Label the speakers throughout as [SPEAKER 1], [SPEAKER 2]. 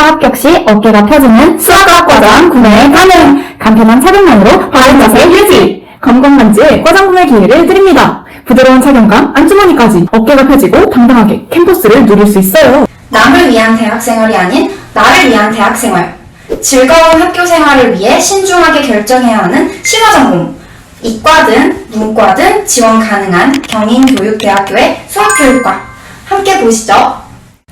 [SPEAKER 1] 수학과 합격 시 어깨가 펴지는 수학과학 과장 구매 가능! 간편한 착용만으로 바른 자세 유지! 건강만지의 과장 구매 기회를 드립니다. 부드러운 착용감, 안주머니까지 어깨가 펴지고 당당하게 캠퍼스를 누릴 수 있어요.
[SPEAKER 2] 남을 위한 대학생활이 아닌 나를 위한 대학생활. 즐거운 학교 생활을 위해 신중하게 결정해야 하는 신화전공. 이과든 문과든 지원 가능한 경인교육대학교의 수학교육과. 함께 보시죠.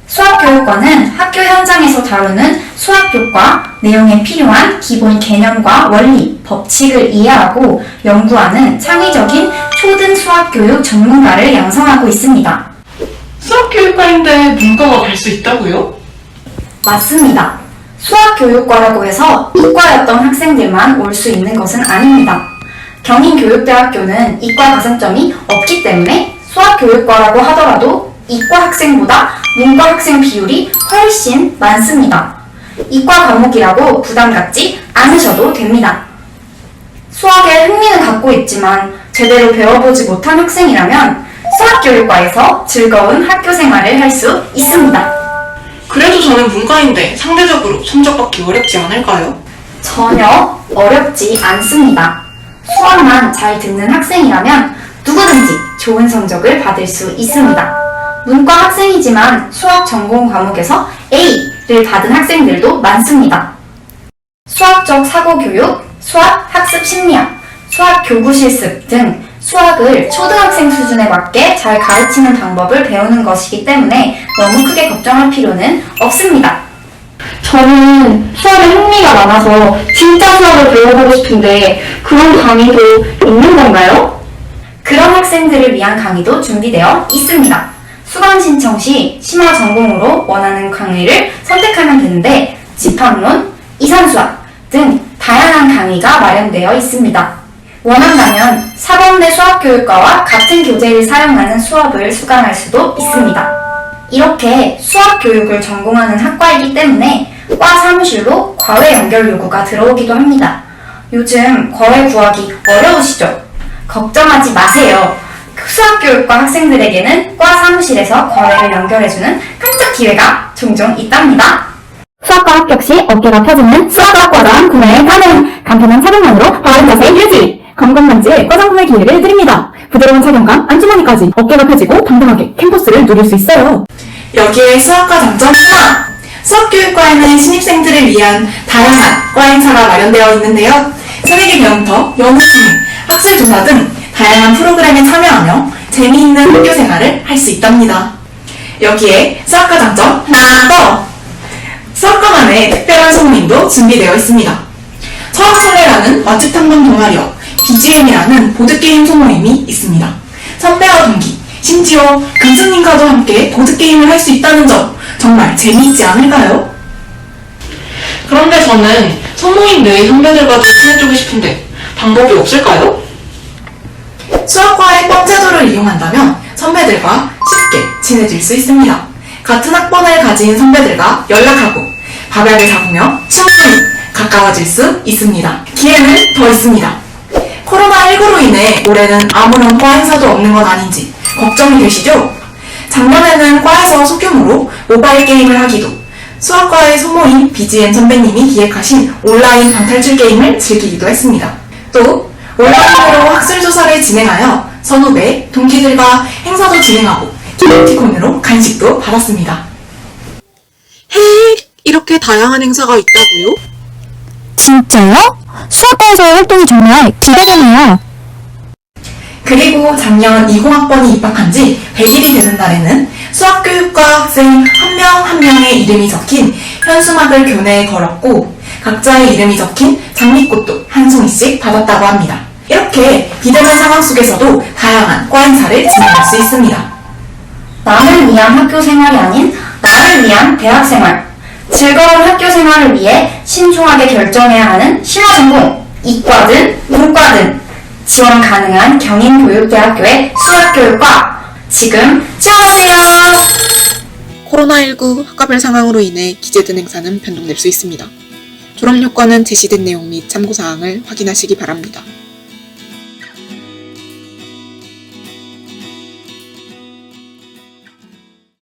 [SPEAKER 2] 수학교육과는 학교 현장에서 다루는 수학 교과 내용에 필요한 기본 개념과 원리, 법칙을 이해하고 연구하는 창의적인 초등 수학 교육 전문가를 양성하고 있습니다.
[SPEAKER 3] 수학 교육과인데 문과가 갈수 있다고요?
[SPEAKER 2] 맞습니다. 수학 교육과라고 해서 이과였던 학생들만 올 수 있는 것은 아닙니다. 경인교육대학교는 이과 가산점이 없기 때문에 수학 교육과라고 하더라도 이과 학생보다 문과 학생 비율이 훨씬 많습니다. 이과 과목이라고 부담 갖지 않으셔도 됩니다. 수학에 흥미는 갖고 있지만 제대로 배워보지 못한 학생이라면 수학교육과에서 즐거운 학교 생활을 할 수 있습니다.
[SPEAKER 3] 그래도 저는 문과인데 상대적으로 성적 받기 어렵지 않을까요?
[SPEAKER 2] 전혀 어렵지 않습니다. 수학만 잘 듣는 학생이라면 누구든지 좋은 성적을 받을 수 있습니다. 문과 학생이지만 수학 전공 과목에서 A를 받은 학생들도 많습니다. 수학적 사고 교육, 수학 학습 심리학, 수학 교구 실습 등 수학을 초등학생 수준에 맞게 잘 가르치는 방법을 배우는 것이기 때문에 너무 크게 걱정할 필요는 없습니다.
[SPEAKER 4] 저는 수학에 흥미가 많아서 진짜 수학을 배워보고 싶은데 그런 강의도 있는 건가요?
[SPEAKER 2] 그런 학생들을 위한 강의도 준비되어 있습니다. 수강 신청 시 심화 전공으로 원하는 강의를 선택하면 되는데 집합론, 이산수학 등 다양한 강의가 마련되어 있습니다. 원한다면 사범대 수학교육과와 같은 교재를 사용하는 수업을 수강할 수도 있습니다. 이렇게 수학 교육을 전공하는 학과이기 때문에 과 사무실로 과외 연결 요구가 들어오기도 합니다. 요즘 과외 구하기 어려우시죠? 걱정하지 마세요. 수학교육과 학생들에게는 과 사무실에서 과외를 연결해주는 깜짝 기회가 종종 있답니다.
[SPEAKER 1] 수학과 합격 시 어깨가 펴지는 수학과학 과장 구매 가능! 간편한 착용만으로 바른 자세 유지! 건강만지의 과장 구매 기회를 드립니다. 부드러운 착용감, 안주머니까지 어깨가 펴지고 당당하게 캠퍼스를 누릴 수 있어요.
[SPEAKER 5] 여기에 수학과 장점 하나! 수학교육과에는 신입생들을 위한 다양한 과 행사가 마련되어 있는데요. 새내기 배움터, 연구팀, 학술조사 등 다양한 프로그램에 참여하며 재미있는 학교 생활을 할 수 있답니다. 여기에 수학과 장점 하나 더! 수학과만의 특별한 소모임도 준비되어 있습니다. 처학설레라는 맛집 탐방 동아리와 BGM이라는 보드게임 소모임이 있습니다. 선배와 동기, 심지어 교수님과도 함께 보드게임을 할 수 있다는 점 정말 재미있지 않을까요?
[SPEAKER 3] 그런데 저는 소모임 내의 선배들과도 친해지고 싶은데 방법이 없을까요?
[SPEAKER 5] 수학과의 뻥제도를 이용한다면 선배들과 쉽게 친해질 수 있습니다. 같은 학번을 가진 선배들과 연락하고 밥약을 잡으며 충분히 가까워질 수 있습니다. 기회는 더 있습니다. 코로나19로 인해 올해는 아무런 과 행사도 없는 건 아닌지 걱정이 되시죠? 작년에는 과에서 소규모로 모바일 게임을 하기도 수학과의 소모임 BGM 선배님이 기획하신 온라인 방탈출 게임을 즐기기도 했습니다. 또 온라인으로 학술 조사를 진행하여 선후배, 동기들과 행사도 진행하고 기프티콘으로 간식도 받았습니다.
[SPEAKER 3] 이렇게 다양한 행사가 있다고요?
[SPEAKER 1] 진짜요? 수학과에서의 활동이 정말 기대되네요.
[SPEAKER 5] 그리고 작년 20학번이 입학한 지 100일이 되는 날에는 수학교육과 학생 한 명 한 명의 이름이 적힌 현수막을 교내에 걸었고 각자의 이름이 적힌 장미꽃도 한 송이씩 받았다고 합니다. 이렇게 비대면 상황 속에서도 다양한 과 행사를 진행할 수 있습니다.
[SPEAKER 2] 남을 위한 학교 생활이 아닌 나를 위한 대학 생활. 즐거운 학교 생활을 위해 신중하게 결정해야 하는 신화 전공. 이과든 문과든 지원 가능한 경인교육대학교의 수학교육과 지금 지원하세요.
[SPEAKER 6] 코로나19 학과별 상황으로 인해 기재된 행사는 변동될 수 있습니다. 졸업 요건은 제시된 내용 및 참고사항을 확인하시기 바랍니다.